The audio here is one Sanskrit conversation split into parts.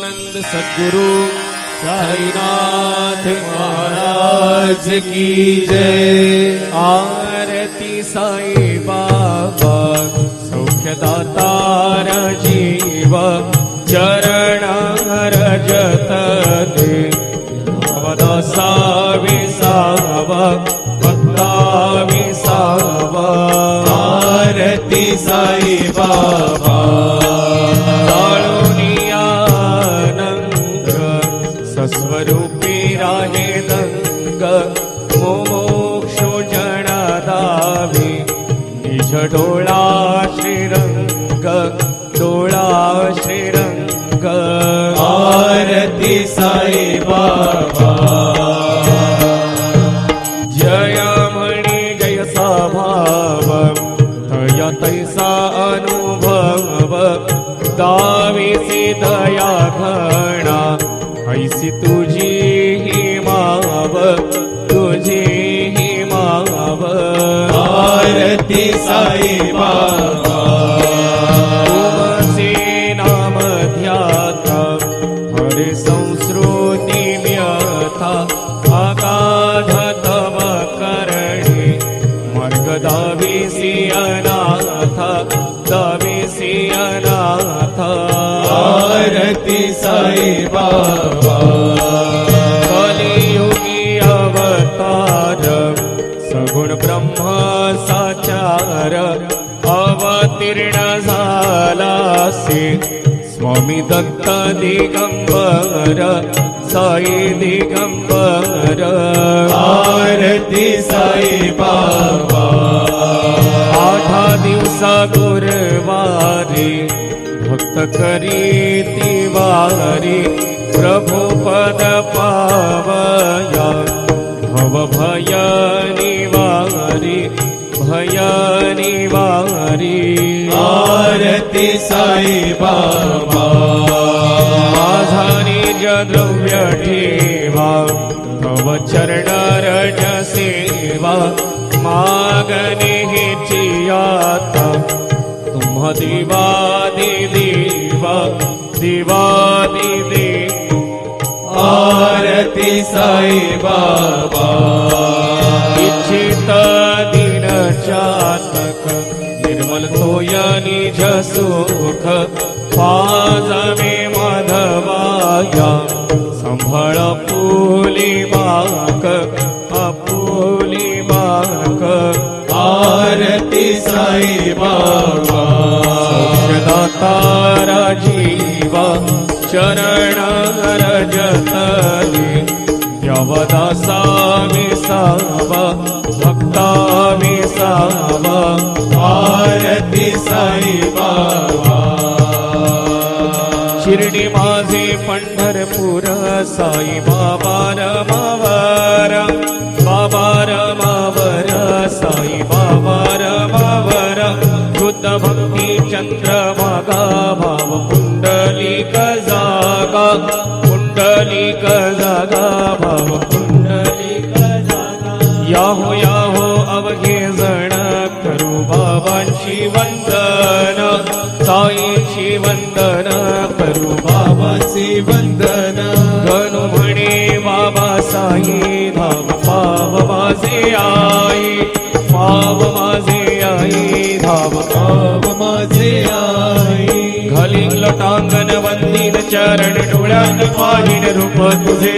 આનંદ સદગુરુ સાઈનાથ મહારાજ કી જય આરતી સાઈ બાબા સૌખ્યદાતા રાજીવ ચરણ રજત સાવે સાવ ભક્તાવે સાવ આરતી સાઈ બાબા ઢોળા ધરતી સાઈ બાબા યોગી અવતાર સગુણ બ્રહ્મ સાચાર અવતીર્ણ ઝાલાસી સ્વામી દત્ત દિગંબર સાઈ દિગંબર આરતી સાઈ બાબા કરી તિવારી પ્રભુ પદ પાવયા ભવ ભય નિવારી ભય નિવારી આરતી સાઈ બાધાની જ દ્રવ્ય ઠેવા ભવ ચરણ રજ સેવા માગની ચિયા તુમ દિવાદી हेची दे आरती साई बाबा. इच्छित दिन चातक निर्मल तोय निज सुख. पाज मे माधवाया संभाळ पुली माक अपुली माक आरती साई बाबा. चरण रजतली यवदासा विसावा भक्ता विसावा आरती साई बाबा शिर्डी माझे पंढरपूर साई ઘનુ ભણે બાબા સાહી ધામ પાવ માઝે આઈ, પાવ માઝે આઈ, ધામ પાવ માઝે આઈ. ઘલિંગ લટાંગન વંદિન ચરણ ડોળાન પાહીન રૂપ તુજે.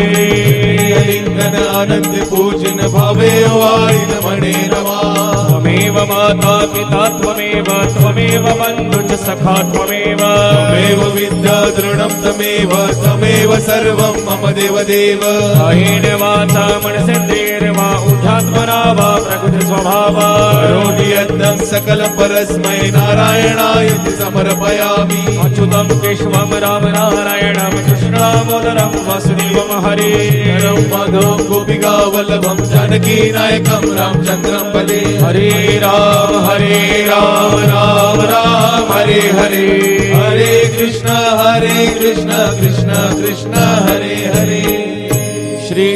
લિંગન આનંદ પૂજન ભાવે વાળીન મણે રવા त्वमेव माता पिता त्वमेव त्वमेव बन्धु च सखा त्वमेव। त्वमेव विद्या दृढं तमेव त्वमेव सर्वं मम देवदेव। अहेन वाचा मनसेन्द्रेर्वा उधात्मना वा प्रकृतिस्वभावा। रोटियन्नं सकलं परस्मै नारायणाय समर्पयामि। अच्युतं केशवं राम नारायणं कृष्णरामोदरं वासुदेवं हरे रं माधवं गोपिकावल्लभ जानकी नायकं रामचन्द्रं पदे हरे राम हरे राम राम राम हरे हरे हरे कृष्ण हरे कृष्ण कृष्ण कृष्ण हरे हरे श्री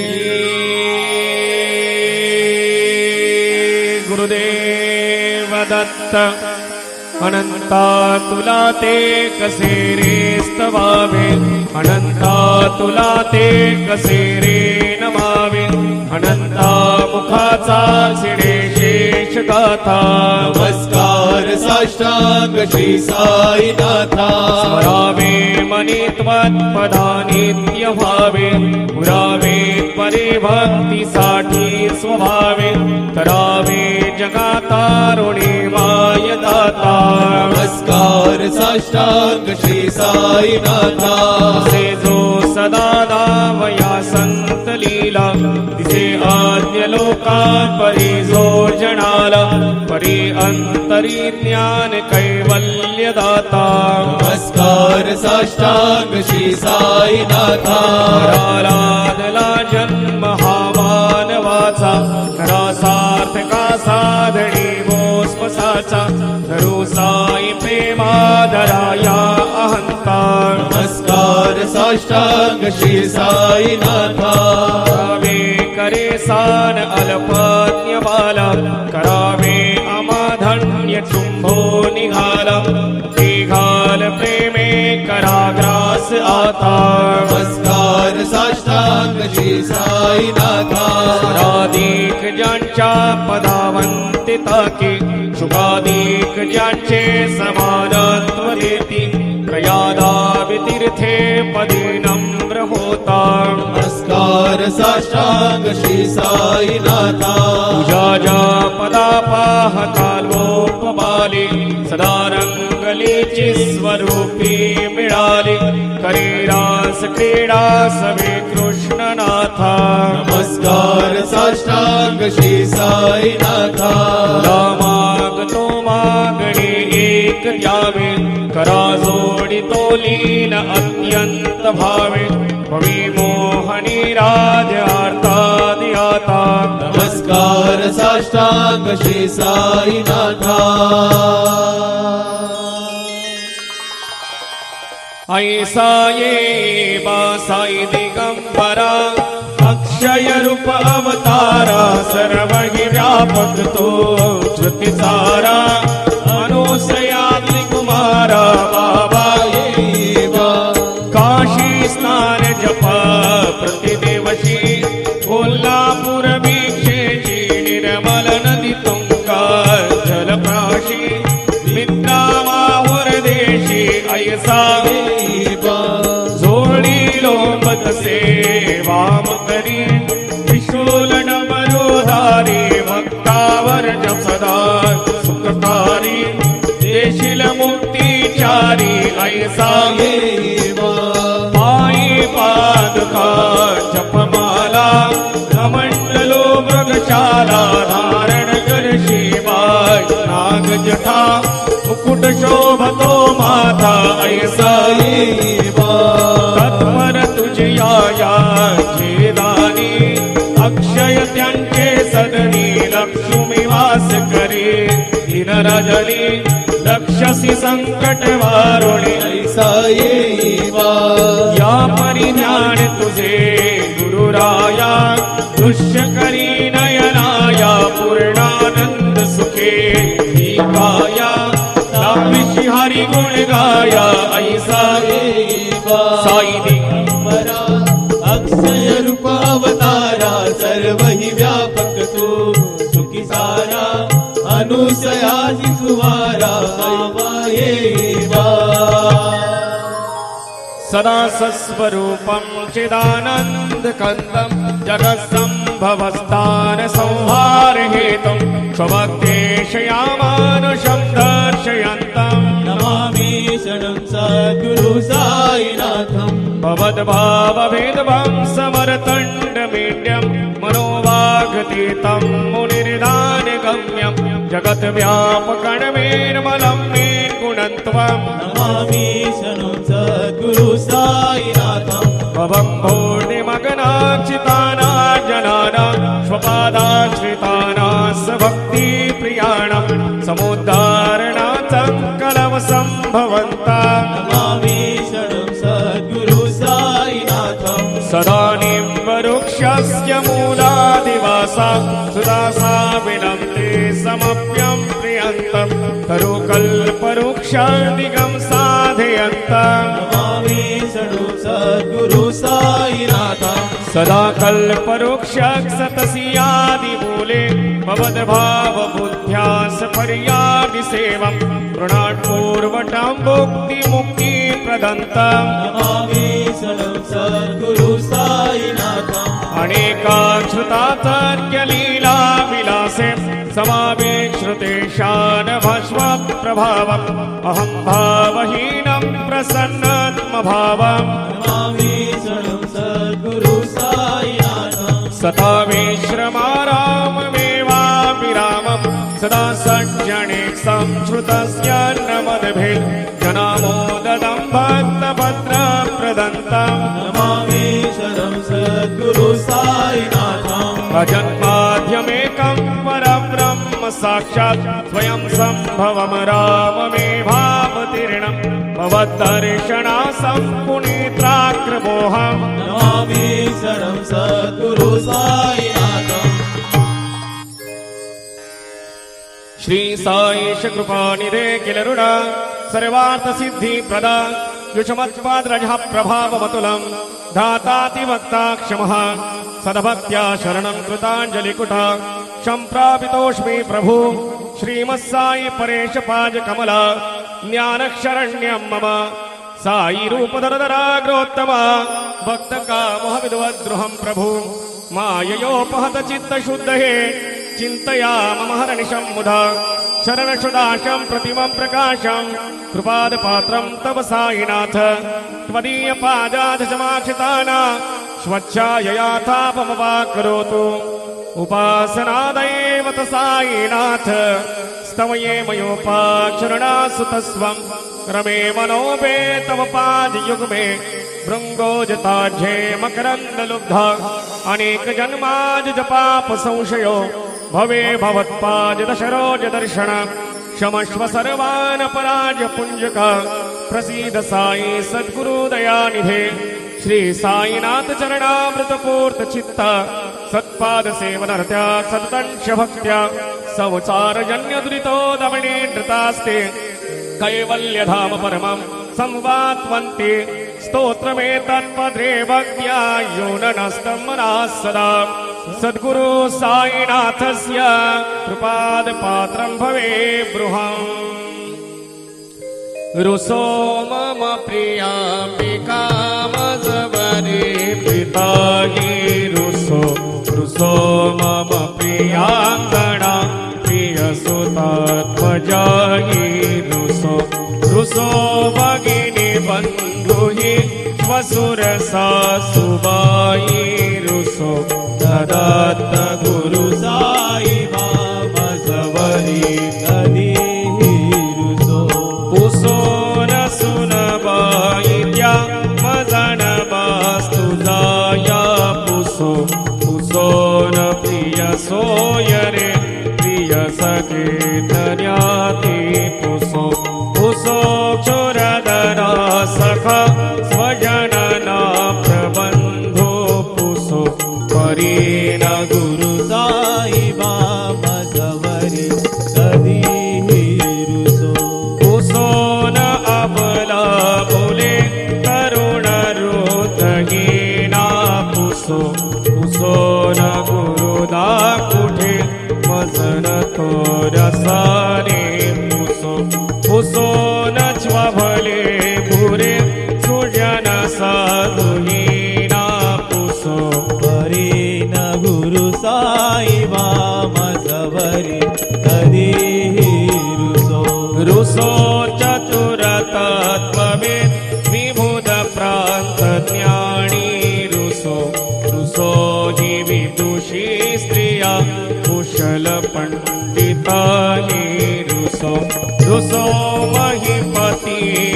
गुरुदेव दत्त अनंता तुला ते कसे रे स्तवावे अनंत तुला ते कसे रे नमावे अनंता शेष गाथा नमस्कार साष्टांग श्री साईनाथा। स्मरावे मनी त्वत्पदानित्य भावे पुरावे परे भक्तीसाठी स्वभावे करावे जगातारुणे माय दाता। नमस्कार साष्टांग श्री साईनाथा। असे लोकात परी जो जणाला परी अंतरी ज्ञान कैवल्य दाता नमस्कार साष्टांग श्री साईनाथा। रालादला जन्म हा मानवाचा खरा सार्थका साधणी मोस्मसाचा धरू साई प्रेमादराया अहंता। नमस्कार साष्टांग श्री साईनाथा करे सान अल्पज्ञ बाला करावे अमाधन्य निघाला प्रेमे कराग्रास आता। नमस्कार साष्टांग श्री साईनाथा। राधिक ज्यांच्या पदावंते ताके शुभाधिक ज्यांचे समानत्व देती। प्रयादा तीर्थे पदी नम्र होता नमस्कार साष्टांग श्री साईनाथा। तुझ्या ज्या पदा पाहता लोपमाले सदा रंगलीची स्वरूपी मिळाली करे रास क्रीडा सवे कृष्णनाथा। नमस्कार साष्टांग श्री साईनाथा। तुला मागतो मागणे एक द्यावे करा जोडी तोलीन अत्यंत भावे। भवी मोहनी राज आता नमस्कार साष्टांग श्री साईनाथा। ऐसा ये बासाई दिगंबरा अक्षय रूप अवतारा सर्व हि व्यापक ऐसा देवा पायी पादका जपमाला कमंडलो मृगशाला धारण कर शिवाय नाग जठा मुकुट शोभतो माता ऐसा देवा तत्पर तुझी आया छेदानी अक्षय त्यांचे सदनी लक्ष्मी वास करे दिन रजनी लक्षसी संकट वारुणी. ऐसा येवा या परिज्ञान तुझे गुरुराया दृश्य करी नयनाया पूर्णानंद सुखे काया लाविशी हरी गुण गाया ऐसा देवा साई दिगंबरा अक्षय रूप सदा सस्वरूपं चिदानन्दकन्दं जगत्सम्भवस्थान संहारहेतुं स्वभक्तेशयामानुषं दर्शयन्तम् नमामि शरणं सद्गुरु साईनाथम् भवद्भावभेदभं समरतण्डमीड्यं मनोवागतीतं मुनिर्दानगम्यं जगद्व्यापकणमेर्मलं गुरुवन्दनं त्वां नमामीशनु सद्गुरु साईनाथं भवं पूर्णिमगनाक्षितानां जनानां स्वपादाश्रितानां सभक्तिप्रियाणां समुद्धारणार्थं कलव सम्भवन्ता नमामीशनु सद्गुरु साईनाथं सदानिं वृक्षस्य मूलादिवासा सुदासा विनम्ते समप्य शरणिगम साधयंत नमामि सडु सद्गुरु साईनाथ सदा कल्परोक्ष सतसियादि मूले भवद्भाव बुद्ध्यास पर्यादि सेवं मृणाट्पूर्वटां भोक्ति मुक्ति प्रदन्तम् नमामि सडु सद्गुरु साईनाथ अनेकाक्षुतातर्क्यलीला विलासे भस्वप्रभावम् अहं भावहीनं प्रसन्नात्मभावम्। नमामि शरणं सद्गुरु साईनाथम् सता विश्रमाराममेवाभिरामम्। सदा सज्जने संश्रुतस्य न मदभेद जनामोददं भक्तभद्रप्रदन्तम् नमामि शरणं सद्गुरु साईनाथम् अजन्माध्यमेकं परब्रह्म साक्षात् स्वयं सम्भवं राममे नमामि शरणं सद्गुरु साईनाथम्। श्री साईश कृपानिधे किल ऋणा सर्वार्थ सिद्धि प्रदा युषमत्पाद्रजः प्रभावमतुलम् धातातिवक्ता क्षमः सदभक्त्या शरणं कृताञ्जलिकुटा सम्प्रापितोऽस्मि प्रभु। श्रीमत्साई परेश पाज कमला ज्ञानक्षरण्यं मम। साई रूपधरधराग्रोत्तम। भक्तकामोहविद्वद्रुहं प्रभु। माययोपहत चित्तशुद्धये। चिन्तयामम हरनिशं मुधा शरणशुदाशं प्रतिमं प्रकाशं। कृपादपात्रं तव साईनाथ। त्वदीयपादाधसमाक्षिताना स्वच्छाययाथापमवा करोतु उपासनादैव त साईनाथ स्तवये मयोपाक्षरणासुतस्वम् रमे मनोपे तव पादयुग्मे भृङ्गोजताढ्ये मकरन्दलुब्धा अनेक जन्माज जपाप संशयो भवे भवत्पाज दशरोज दर्शन क्षमस्व सर्वान् पराज पुञ्जक प्रसीद साई सद्गुरु दयानिधे श्री साईनाथ चरणामृत पूर्त चित्त सत्पाद सेवनर्त्या सततंश भक्त्या संसार जन्य दुरितो दमणे नृतास्ते कैवल्यधाम परमम् संवात्वन्ति स्तोत्रमेतत्पद्रे भक्त्या यो नस्तम् मनः सदा सद्गुरु साईनाथस्य कृपादपात्रम् भवे बृहम्। रुसो मम प्रियाम्बिकामजवरे पिता हि रुसो मम प्रियाङ्गणा रुसो बन्धु हि श्वसुरसा सुबायि रुसो। ददत्त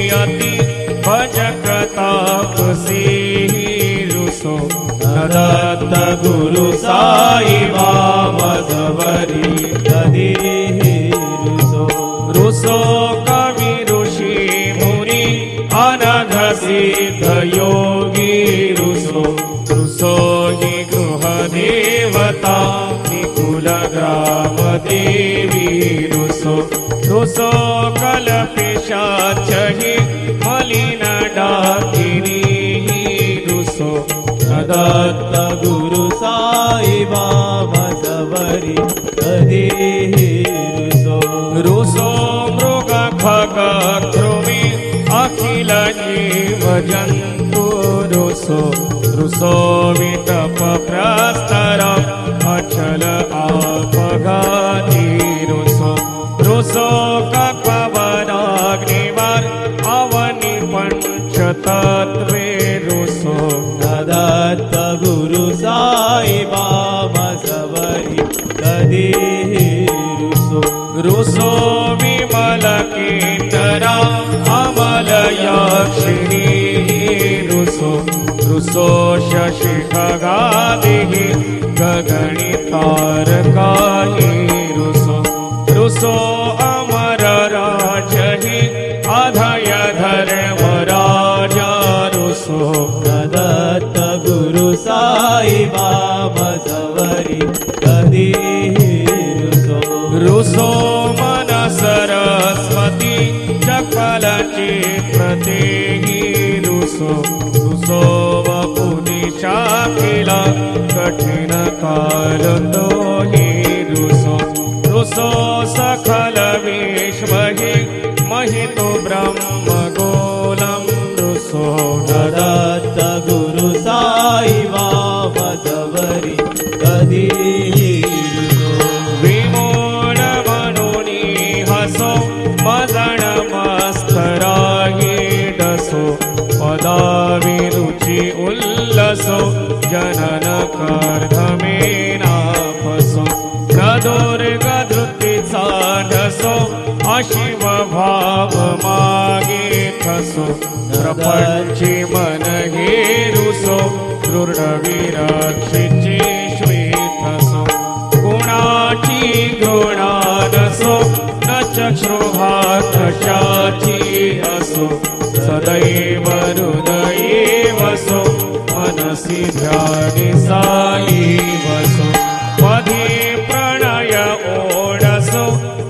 अति भजकतापसी रुसो। नदत्त गुरु साई मामधवरी कधीरुसो रुसो। कवि ऋषि मुनि अनघ सिद्ध योगी रुसो। रुसो हि गृह देवता देवी रुसो। रुसो कलपिशाच देशाचहि मलिन डाकिनी रुसो दत्त गुरु साई बाबा सवरी अदेहि रुसो। रुसो मृग खग कृमि अखिल जीव जन्तु रुसो। रुसो वितप प्रस्तरम् अचल आपगा रुसो रुसो अमल अमलयाक्षिणी रुसो रुसो शशिखगादिः कठिन कालतो हि रुसो रुसो सखल विश्वहि महितो ब्रह्मगोलं खसो प्रपंची मन हेरुसो दृढविरक्षिची श्वेतसो गुणाची गुणानसो न चक्षुभाषाची असो. सदैव हृदये वसो मनसि ध्यानि वसो पदे प्रणय ओडसो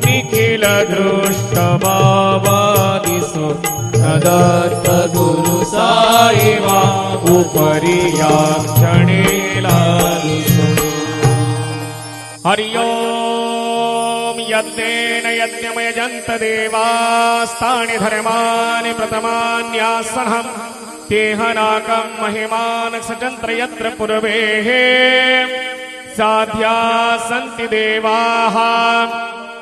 निखिल दृष्ट बाबादिसो दत्त गुरु साई वा उपरि या क्षणेला हरि ओम् यज्ञेन यज्ञमयजन्त देवास्तानि धर्माणि प्रथमान्यासनम् तेहनाकम् महिमान् सचन्त्र यत्र पूर्वेः। साध्या सन्ति देवाः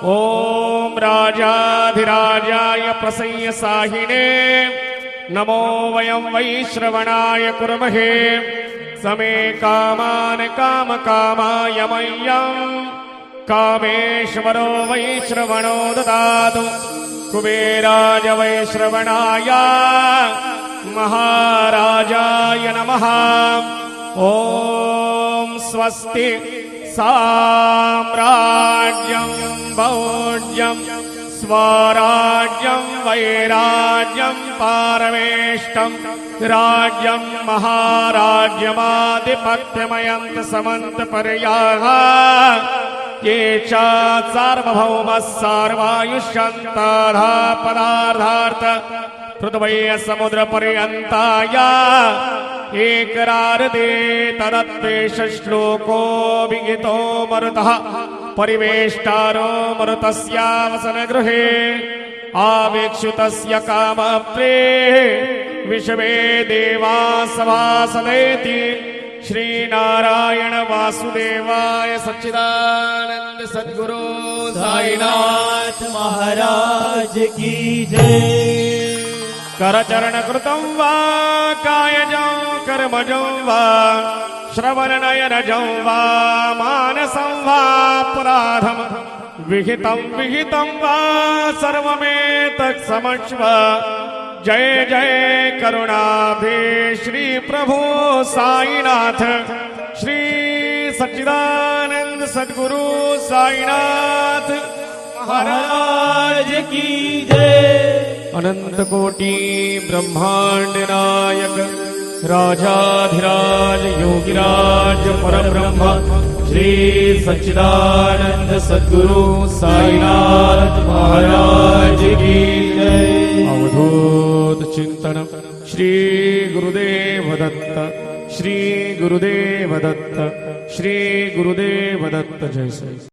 ॐ राजाधिराजाय प्रसय्य साहिने। नमो वयं वैश्रवणाय कुर्महे। समे कामान् कामकामाय मह्यम् कामेश्वरो वैश्रवणो ददातु। कुबेराज वैश्रवणाय। महाराजाय नमः। ॐ स्वस्ति साम्राज्यं भौज्यं स्वराज्यं वैराज्यं पारमेष्टं राज्यं महाराज्यमाधिपत्यमयन्त समन्तपर्याः ये च सार्वभौमः सार्वायुष्यन्ताधा पदार्थार्थ पृथ्वय समुद्रपर्यन्ताया एकरारदे तदत्वेष श्लोको विहितो मरुतः, परिवेष्टारो मरुतस्यावसनगृहे आवेक्षुतस्य कामप्रे विश्वे देवा सभासदेति श्रीनारायण वासुदेवाय सच्चिदानन्द सद्गुरो साईनाथ महाराज की जय। करचरणकृतं वा कायजं कर्मजं वा श्रवणनयनजं वा मानसं वा पुराधम् विहितं विहितं वा सर्वमेतत्समक्ष्व जय जय करुणाभे श्री प्रभु साईनाथ श्री सच्चिदानंद सद्गुरु महाराज महाराज की जय। अनंत कोटि ब्रह्मांड नायक राजाधिराज योगिराज परब्रह्म श्री सच्चिदानंद सद्गुरु साईनाथ महाराज की जय। अवधूत चिंतन श्री गुरुदेव दत्त श्री गुरुदेव दत्त श्री गुरुदेव दत्त जय। श्री